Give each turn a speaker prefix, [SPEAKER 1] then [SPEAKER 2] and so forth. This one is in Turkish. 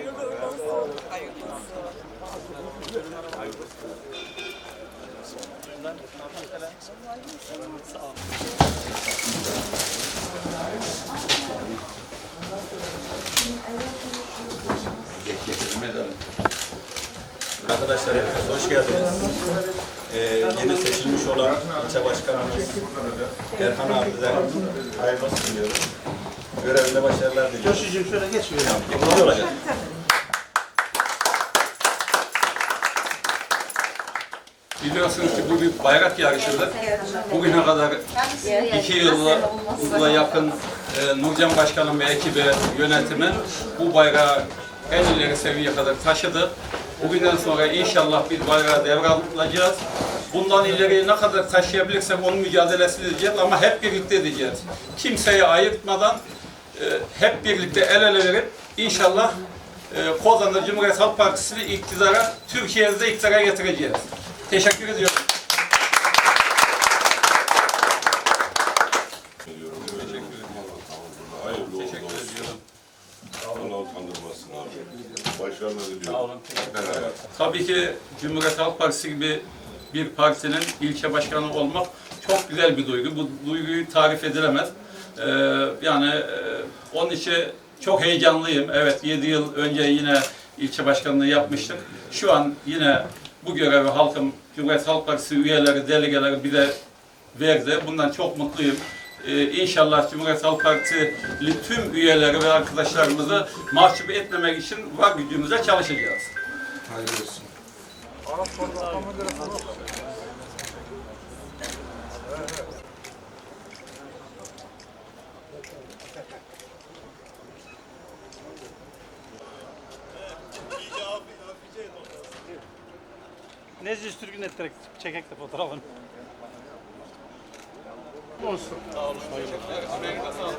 [SPEAKER 1] Hayırlı uğurlu olsun. Hayırlı olsun.
[SPEAKER 2] Arkadaşlar hepiniz hoş geldiniz. Ee, yeni seçilmiş olan ilçe başkanımız Erhan abiden hayırlı olsun diliyorum. Görevinde başarılar diliyorum.
[SPEAKER 3] Coşucuğum şöyle geç.
[SPEAKER 2] Yardımcı olacak.
[SPEAKER 4] Biliyorsunuz ki bu bir bayrak yarışıdır. Bugüne kadar iki yılla, yıla yakın e, Nurcan Başkanım ve ekibi yönetimi bu bayrağı en ileri seviyeye kadar taşıdı. Bugünden sonra inşallah bir bayrağı devralacağız. Bundan ileriye ne kadar taşıyabilirsek onun mücadelesini edeceğiz ama hep birlikte edeceğiz. Kimseyi ayırtmadan e, hep birlikte el ele verip inşallah e, Kozan'da Cumhuriyet Halk Partisi'ni iktidara, Türkiye'de de iktidara getireceğiz. Teşekkür ediyorum. Tabii ki Cumhuriyet Halk Partisi gibi bir partinin ilçe başkanı olmak çok güzel bir duygu. Bu duyguyu tarif edilemez. Ee, yani e, onun için çok heyecanlıyım. Evet 7 yıl önce yine ilçe başkanlığı yapmıştık. Şu an yine bu görevi halkım, Cumhuriyet Halk Partisi üyeleri, delegeleri bize verdi. Bundan çok mutluyum. Ee, inşallah Cumhuriyet Halk Partili tüm üyeleri ve arkadaşlarımızı mahcup etmemek için var gücümüzle çalışacağız.
[SPEAKER 3] Nezi üstürgün ettirek çekek de fotoğrafını. Olsun.
[SPEAKER 4] Sağ olun. Hayırlı olsun. Amerika sağ olun.